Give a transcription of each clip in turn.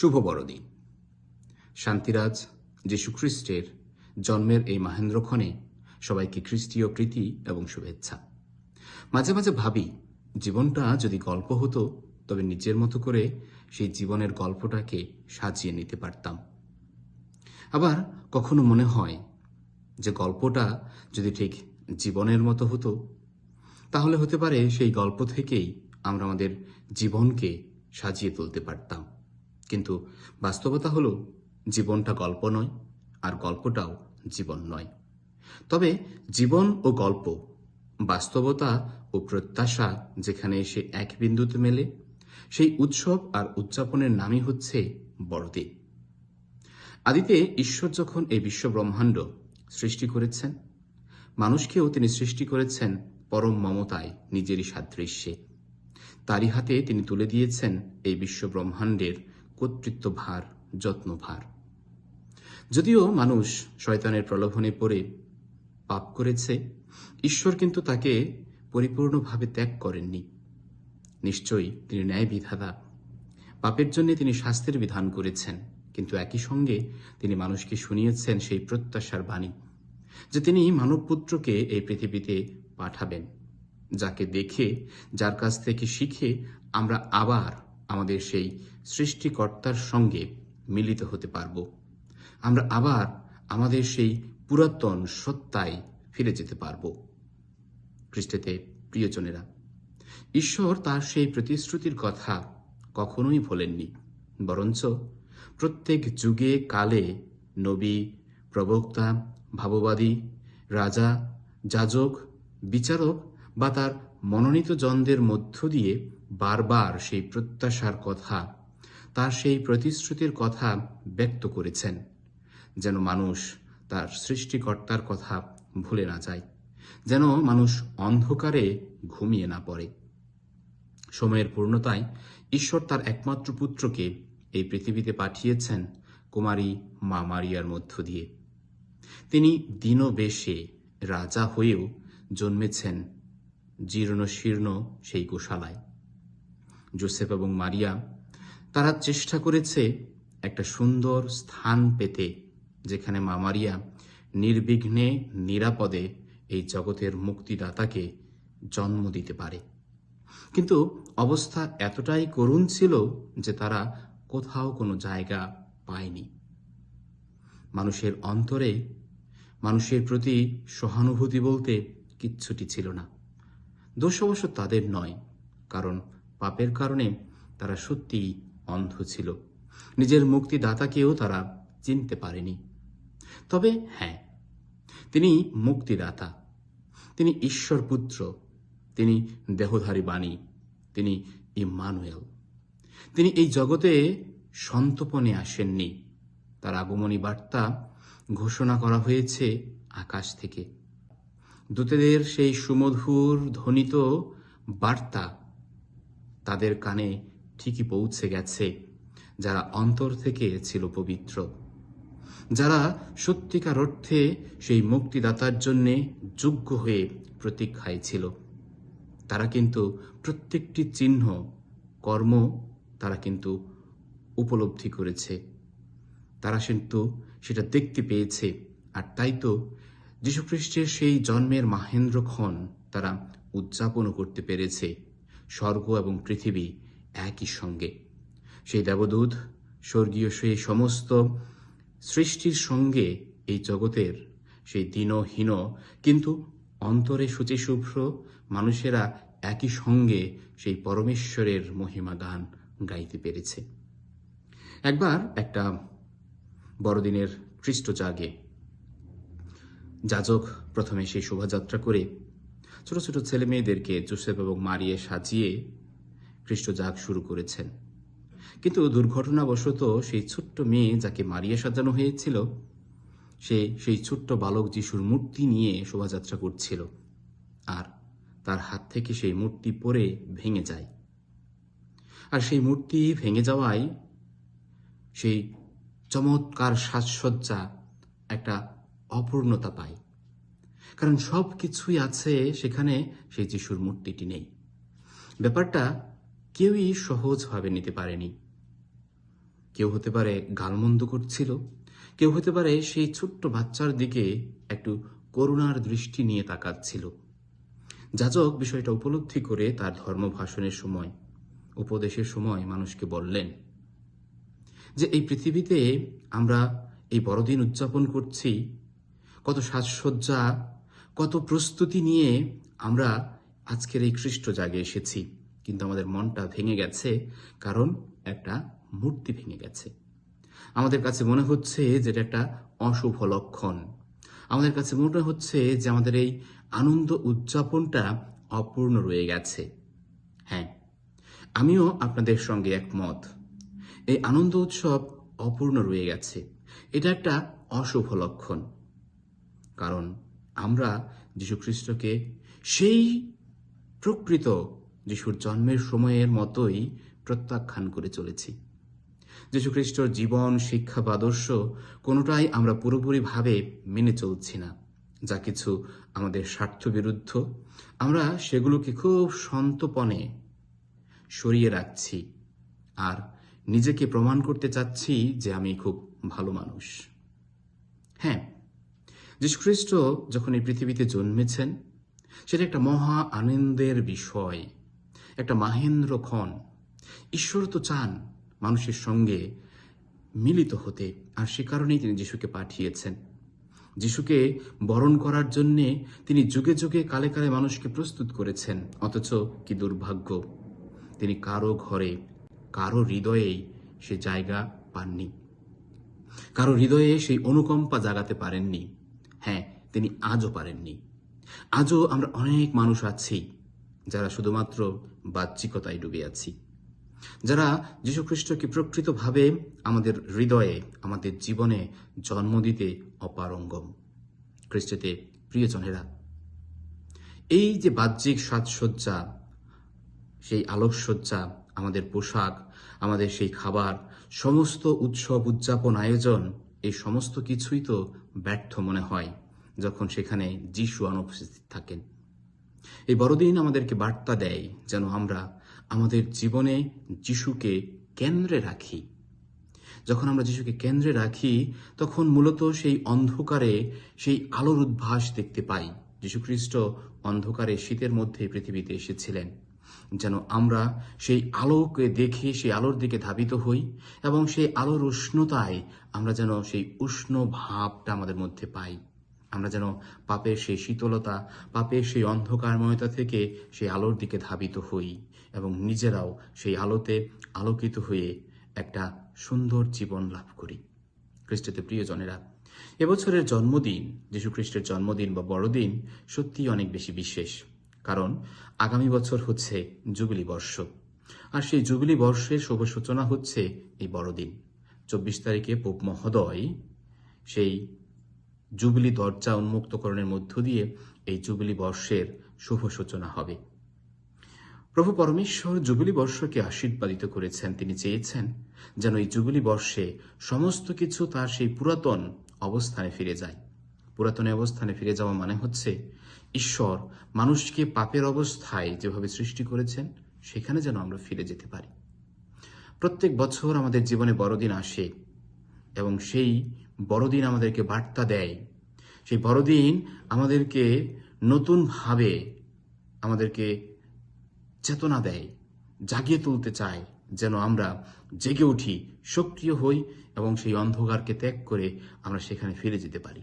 শুভ বড়দিন শান্তিরাজ যীশুখ্রিস্টের জন্মের এই মাহেন্দ্রক্ষণে সবাইকে খ্রিস্টীয় প্রীতি এবং শুভেচ্ছা। মাঝে মাঝে ভাবি, জীবনটা যদি গল্প হতো, তবে নিজের মতো করে সেই জীবনের গল্পটাকে সাজিয়ে নিতে পারতাম। আবার কখনো মনে হয় যে গল্পটা যদি ঠিক জীবনের মতো হতো, তাহলে হতে পারে সেই গল্প থেকেই আমরা আমাদের জীবনকে সাজিয়ে তুলতে পারতাম। কিন্তু বাস্তবতা হলো জীবনটা গল্প নয়, আর গল্পটাও জীবন নয়। তবে জীবন ও গল্প, বাস্তবতা ও প্রত্যাশা যেখানে এসে এক বিন্দুতে মেলে, সেই উৎসব আর উদযাপনের নামই হচ্ছে বড়দিন। আদিতে ঈশ্বর যখন এই বিশ্ব ব্রহ্মাণ্ড সৃষ্টি করেছেন, মানুষকেও তিনি সৃষ্টি করেছেন পরম মমতায় নিজেরই সাদৃশ্যে। তারই হাতে তিনি তুলে দিয়েছেন এই বিশ্ব ব্রহ্মাণ্ডের কর্তৃত্বভার যত্নভার। যদিও মানুষ শয়তানের প্রলোভনে পড়ে, পাপ করেছে, ঈশ্বর কিন্তু তাকে পরিপূর্ণভাবে ত্যাগ করেননি। নিশ্চয়ই তিনি ন্যায় বিধাতা পাপের জন্য তিনি শাস্তির বিধান করেছেন, কিন্তু একই সঙ্গে তিনি মানুষকে শুনিয়েছেন সেই প্রত্যাশার বাণী, যে তিনি মানবপুত্রকে এই পৃথিবীতে পাঠাবেন, যাকে দেখে, যার কাছ থেকে শিখে আমরা আবার আমাদের সেই সৃষ্টিকর্তার সঙ্গে মিলিত হতে পারব। আমরা আবার আমাদের সেই পুরাতন সত্তায় ফিরে যেতে পারব। খ্রিস্টেতে প্রিয়জনেরা, ঈশ্বর তার সেই প্রতিশ্রুতির কথা কখনোই ভোলেননি, বরঞ্চ প্রত্যেক যুগে কালে নবী, প্রবক্তা, ভাববাদী, রাজা, যাজক, বিচারক বা তার মনোনীত জনদের মধ্য দিয়ে বারবার সেই প্রত্যাশার কথা, তার সেই প্রতিশ্রুতির কথা ব্যক্ত করেছেন, যেন মানুষ তার সৃষ্টিকর্তার কথা ভুলে না যায়, যেন মানুষ অন্ধকারে ঘুমিয়ে না পড়ে। সময়ের পূর্ণতায় ঈশ্বর তার একমাত্র পুত্রকে এই পৃথিবীতে পাঠিয়েছেন কুমারী মা মারিয়ার মধ্য দিয়ে। তিনি দিনবেশে রাজা হয়েও জন্মেছেন জীর্ণ শীর্ণ সেই গোশালায়। জোসেফ এবং মারিয়া, তারা চেষ্টা করেছে একটা সুন্দর স্থান পেতে, যেখানে মা মারিয়া নির্বিঘ্নে, নিরাপদে এই জগতের মুক্তিদাতাকে জন্ম দিতে পারে। কিন্তু অবস্থা এতটাই করুণ ছিল যে তারা কোথাও কোনো জায়গা পায়নি। মানুষের অন্তরে, মানুষের প্রতি সহানুভূতি বলতে কিচ্ছুটি ছিল না। দোষ অবশ্য তাদের নয়, কারণ পাপের কারণে তারা সত্যিই অন্ধ ছিল। নিজের মুক্তিদাতাকেও তারা চিনতে পারেনি। তবে হ্যাঁ তিনি মুক্তিদাতা। তিনি ঈশ্বর পুত্র তিনি দেহধারী বাণী। তিনি ইম্মানুয়েল। তিনি এই জগতে সন্তপনে আসেননি। তার আগমনী বার্তা ঘোষণা করা হয়েছে আকাশ থেকে। দূতেদের সেই সুমধুর ধ্বনিত বার্তা তাদের কানে ঠিকই পৌঁছে গেছে, যারা অন্তর থেকে ছিল পবিত্র। যারা সত্যিকার অর্থে সেই মুক্তিদাতার জন্যে যোগ্য হয়ে প্রতীক্ষায় ছিল, তারা কিন্তু প্রত্যেকটি চিহ্ন, কর্ম তারা কিন্তু উপলব্ধি করেছে। তারা কিন্তু সেটা দেখতে পেয়েছে, আর তাই তো যীশুখ্রিস্টের সেই জন্মের মাহেন্দ্রক্ষণ তারা উদযাপনও করতে পেরেছে। স্বর্গ এবং পৃথিবী একই সঙ্গে। সেই দেবদূত, স্বর্গীয় সেই সমস্ত সৃষ্টির সঙ্গে এই জগতের সেই দীনহীন কিন্তু অন্তরে শুচিশুভ্র মানুষেরা একই সঙ্গে সেই পরমেশ্বরের মহিমা গান গাইতে পেরেছে। একবার একটা বড়দিনের খ্রিস্ট জাগে যাজক প্রথমে সেই শোভাযাত্রা করে ছোট ছোট ছেলে মেয়েদেরকে জোসেফ এবং মারিয়ে সাজিয়ে খ্রিস্ট জাগ শুরু করেছেন। কিন্তু দুর্ঘটনাবশত সেই ছোট্ট মেয়ে যাকে মারিয়ে সাজানো হয়েছিল, সে সেই ছোট্ট বালক যিশুর মূর্তি নিয়ে শোভাযাত্রা করছিল আর তার হাত থেকে সেই মূর্তি পরে ভেঙে যায়। আর সেই মূর্তি ভেঙে যাওয়ায় সেই চমৎকার সাজসজ্জা একটা অপূর্ণতা পায়। কারণ সব কিছুই আছে সেখানে সেই যিশুর মূর্তিটি নেই। ব্যাপারটা কেউই সহজভাবে নিতে পারেনি। কেউ হতে পারে গালমন্দ করছিল, কেউ হতে পারে সেই ছোট্ট বাচ্চার দিকে একটু করুণার দৃষ্টি নিয়ে তাকাচ্ছিল। যাজক বিষয়টা উপলব্ধি করে তার ধর্ম ভাষণের সময়, উপদেশের সময় মানুষকে বললেন, যে এই পৃথিবীতে আমরা এই বড়দিন উদযাপন করছি কত সাজসজ্জা, কত প্রস্তুতি নিয়ে আমরা আজকের এই খ্রিস্ট জাগে এসেছি। কিন্তু আমাদের মনটা ভেঙে গেছে, কারণ একটা মূর্তি ভেঙে গেছে। আমাদের কাছে মনে হচ্ছে যে এটা একটা অশুভ লক্ষণ। আমাদের কাছে মনে হচ্ছে যে আমাদের এই আনন্দ উদযাপনটা অপূর্ণ রয়ে গেছে। হ্যাঁ আমিও আপনাদের সঙ্গে একমত। এই আনন্দ উৎসব অপূর্ণ রয়ে গেছে। এটা একটা অশুভ লক্ষণ। কারণ আমরা যীশুখ্রিস্টকে সেই প্রকৃত যিশুর জন্মের সময়ের মতোই প্রত্যাখ্যান করে চলেছি। যীশুখ্রিস্টর জীবন, শিক্ষা বা আদর্শ কোনোটাই আমরা পুরোপুরিভাবে মেনে চলছি না। যা কিছু আমাদের স্বার্থ বিরুদ্ধ, আমরা সেগুলোকে খুব সন্তপণে সরিয়ে রাখছি আর নিজেকে প্রমাণ করতে চাচ্ছি যে আমি খুব ভালো মানুষ। হ্যাঁ যীশুখ্রিস্ট যখন এই পৃথিবীতে জন্মেছেন, সেটা একটা মহা আনন্দের বিষয়, একটা মাহেন্দ্র ক্ষণ। ঈশ্বর তো চান মানুষের সঙ্গে মিলিত হতে, আর সে কারণেই তিনি যিশুকে পাঠিয়েছেন। যিশুকে বরণ করার জন্যে তিনি যুগে যুগে কালে কালে মানুষকে প্রস্তুত করেছেন, অথচ কি দুর্ভাগ্য। তিনি কারও ঘরে, কারও হৃদয়েই সে জায়গা পাননি। কারও হৃদয়ে সেই অনুকম্পা জাগাতে পারেননি। হ্যাঁ তিনি আজও পারেননি। আজও আমরা অনেক মানুষ আছি যারা শুধুমাত্র বাহ্যিকতায় ডুবে আছি। যারা যীশুখ্রিস্টকে প্রকৃতভাবে আমাদের হৃদয়ে, আমাদের জীবনে জন্ম দিতে অপারঙ্গম। খ্রিস্টতে প্রিয়জনেরা। এই যে বাহ্যিক সাজসজ্জা, সেই আলোকসজ্জা, আমাদের পোশাক, আমাদের সেই খাবার, সমস্ত উৎসব উদযাপন আয়োজন এই সমস্ত কিছুই তো ব্যর্থ মনে হয় যখন সেখানে যিশু অনুপস্থিত থাকেন। এই বড়দিন আমাদেরকে বার্তা দেয় যেন আমরা আমাদের জীবনে যিশুকে কেন্দ্রে রাখি। যখন আমরা যিশুকে কেন্দ্রে রাখি, তখন মূলত সেই অন্ধকারে সেই আলোর উদ্ভাস দেখতে পাই। যীশুখ্রিস্ট অন্ধকারে শীতের মধ্যে পৃথিবীতে এসেছিলেন। যেন আমরা সেই আলোকে দেখে, সেই আলোর দিকে ধাবিত হই এবং সেই আলোর উষ্ণতায় আমরা যেন সেই উষ্ণ ভাবটা আমাদের মধ্যে পাই। আমরা যেন পাপের সেই শীতলতা, পাপের সেই অন্ধকারময়তা থেকে সেই আলোর দিকে ধাবিত হই এবং নিজেরাও সেই আলোতে আলোকিত হয়ে একটা সুন্দর জীবন লাভ করি। খ্রিস্টতে প্রিয়জনেরা, এবছরের জন্মদিন যীশু খ্রিস্টের জন্মদিন বা বড়দিন সত্যিই অনেক বেশি বিশেষ। কারণ আগামী বছর হচ্ছে জুবিলি বর্ষ। আর সেই জুবিলি বর্ষের শুভ সূচনা হচ্ছে এই বড়দিন। চব্বিশ তারিখে পোপ মহোদয় সেই জুবিলি দরজা উন্মুক্তকরণের মধ্য দিয়ে এই জুবিলি বর্ষের শুভ সূচনা হবে। প্রভু পরমেশ্বর জুবিলি বর্ষকে আশীর্বাদিত করেছেন। তিনি চেয়েছেন যেন এই জুবিলি বর্ষে সমস্ত কিছু তার সেই পুরাতন অবস্থানে ফিরে যায়। পুরাতন অবস্থানে ফিরে যাওয়া মানে হচ্ছে ঈশ্বর মানুষকে পাপের অবস্থায় যেভাবে সৃষ্টি করেছেন, সেখানে যেন আমরা ফিরে যেতে পারি। প্রত্যেক বছর আমাদের জীবনে বড়দিন আসে এবং সেই বড়দিন আমাদেরকে বার্তা দেয়। সেই বড়দিন আমাদেরকে নতুনভাবে আমাদেরকে চেতনা দেয়, জাগিয়ে তুলতে চায়, যেন আমরা জেগে উঠি, সক্রিয় হই এবং সেই অন্ধকারকে ত্যাগ করে আমরা সেখানে ফিরে যেতে পারি।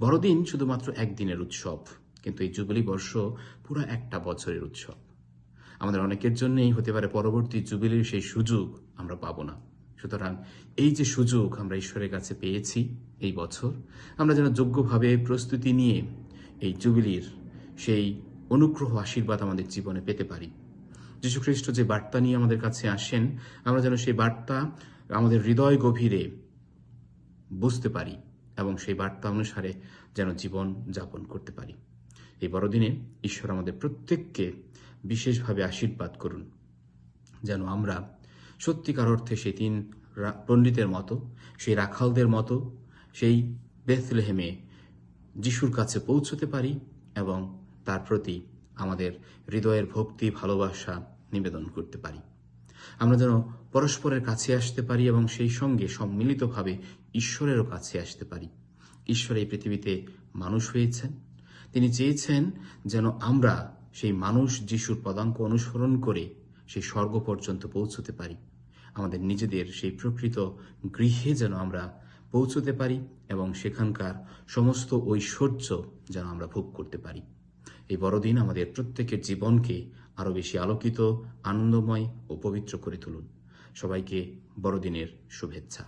বড়দিন শুধুমাত্র একদিনের উৎসব। কিন্তু এই জুবিলি বর্ষ পুরো একটা বছরের উৎসব। আমাদের অনেকের জন্যই হতে পারে পরবর্তী জুবিলির সেই সুযোগ আমরা পাবো না। সুতরাং এই যে সুযোগ আমরা ঈশ্বরের কাছে পেয়েছি এই বছর, আমরা যেন যোগ্যভাবে প্রস্তুতি নিয়ে এই জুবিলির সেই অনুগ্রহ, আশীর্বাদ আমাদের জীবনে পেতে পারি। যীশুখ্রিস্ট যে বার্তা নিয়ে আমাদের কাছে আসেন, আমরা যেন সেই বার্তা আমাদের হৃদয় গভীরে বুঝতে পারি এবং সেই বার্তা অনুসারে যেন জীবন যাপন করতে পারি। এই বড়দিনে ঈশ্বর আমাদের প্রত্যেককে বিশেষভাবে আশীর্বাদ করুন। যেন আমরা সত্যিকার অর্থে সেই তিন পণ্ডিতের মতো, সেই রাখালদের মতো, সেই বেথলেহেমে যিশুর কাছে পৌঁছতে পারি এবং তার প্রতি আমাদের হৃদয়ের ভক্তি, ভালোবাসা নিবেদন করতে পারি। আমরা যেন পরস্পরের কাছে আসতে পারি এবং সেই সঙ্গে সম্মিলিতভাবে ঈশ্বরেরও কাছে আসতে পারি। ঈশ্বর এই পৃথিবীতে মানুষ হয়েছেন। তিনি চেয়েছেন যেন আমরা সেই মানুষ যিশুর পদাঙ্ক অনুসরণ করে সেই স্বর্গ পর্যন্ত পৌঁছতে পারি। আমাদের নিজেদের সেই প্রকৃত গৃহে যেন আমরা পৌঁছতে পারি এবং সেখানকার সমস্ত ঐশ্বর্য যেন আমরা ভোগ করতে পারি। এই বড়দিন আমাদের প্রত্যেকের জীবনকে আরও বেশি আলোকিত, আনন্দময় ও পবিত্র করে তুলুন। সবাইকে বড়দিনের শুভেচ্ছা।